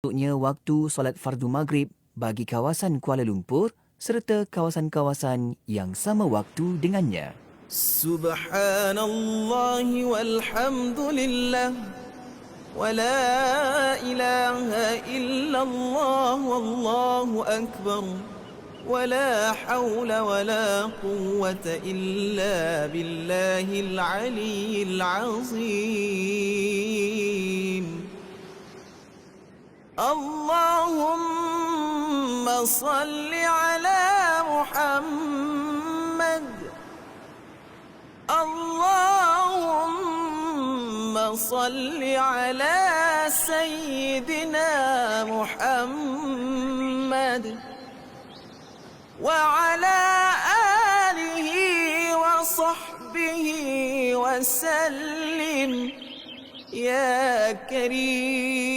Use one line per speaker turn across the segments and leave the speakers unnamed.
Untuknya waktu solat fardu maghrib bagi kawasan Kuala Lumpur serta kawasan-kawasan yang sama waktu dengannya.
سبحان الله والحمد لله ولا إله إلا الله والله أكبر ولا حول ولا قوة إلا بالله العلي العظيم اللهم صل على محمد. اللهم صل على سيدنا محمد. وعلى آله وصحبه وسلم. يا كريم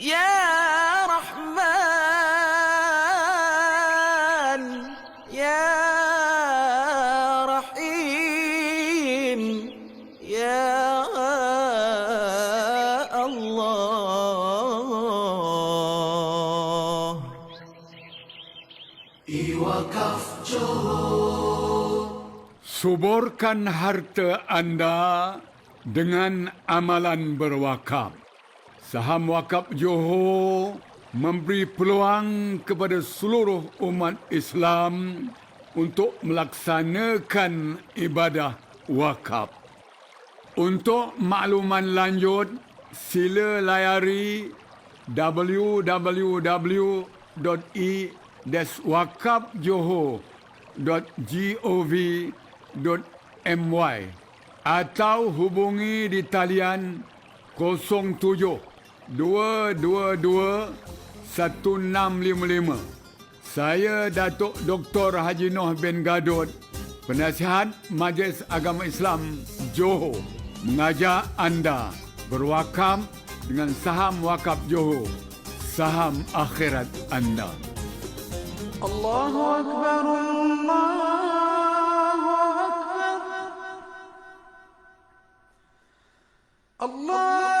يا رحمن يا رحيم يا الله
Suburkan harta anda dengan amalan berwakaf. Saham wakaf Johor memberi peluang kepada seluruh umat Islam untuk melaksanakan ibadah wakaf. Untuk makluman lanjut, sila layari www.e-wakafjohor.gov.my atau hubungi di talian 07 0377225656. Saya Datuk Dr. Haji Noh bin Gadot, Penasihat Majlis Agama Islam Johor mengajak anda berwakaf dengan saham wakaf Johor, saham akhirat anda.
Allahu Akbar, Allahu Akbar. Allah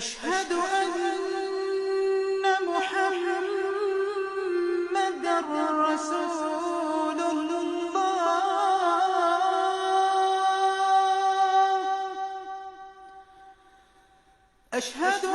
أشهد أن محمدا رسول الله. أشهد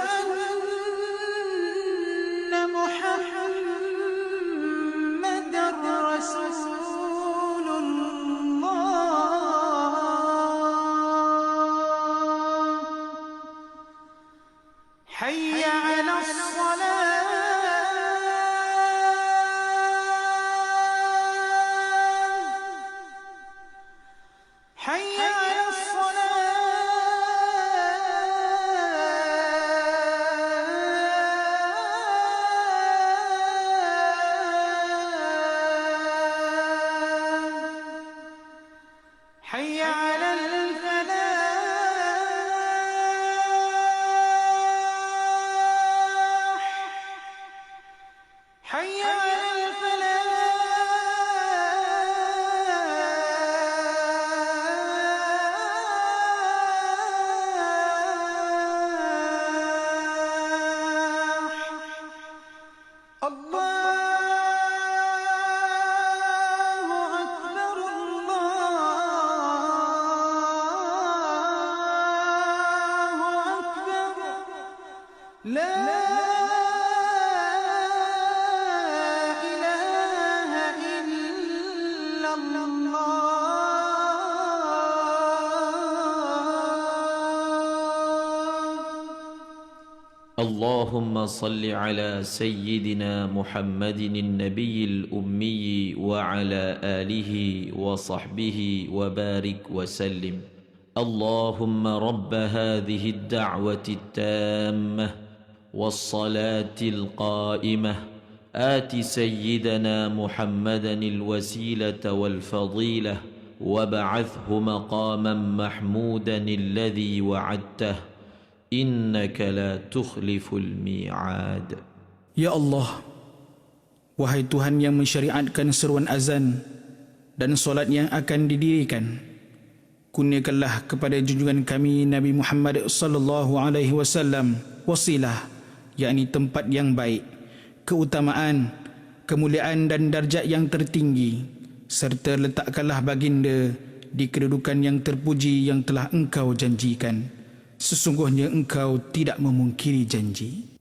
哎呀 لا, لا
اللهم صل على سيدنا محمد النبي الأمي وعلى آله وصحبه وبارك وسلم. اللهم رب هذه الدعوة التامة والصلاة القائمة آت سيدنا محمدا الوسيلة والفضيلة وابعثه مقاما محمودا الذي وعدته إنك لا تخلف الميعاد
Ya Allah, wahai Tuhan yang mensyariatkan seruan azan dan solat yang akan didirikan, kurniakanlah kepada junjungan kami Nabi Muhammad sallallahu alaihi wasallam wasilah, yakni tempat yang baik, keutamaan, kemuliaan dan darjat yang tertinggi, serta letakkanlah baginda di kedudukan yang terpuji yang telah engkau janjikan. Sesungguhnya engkau tidak memungkiri janji.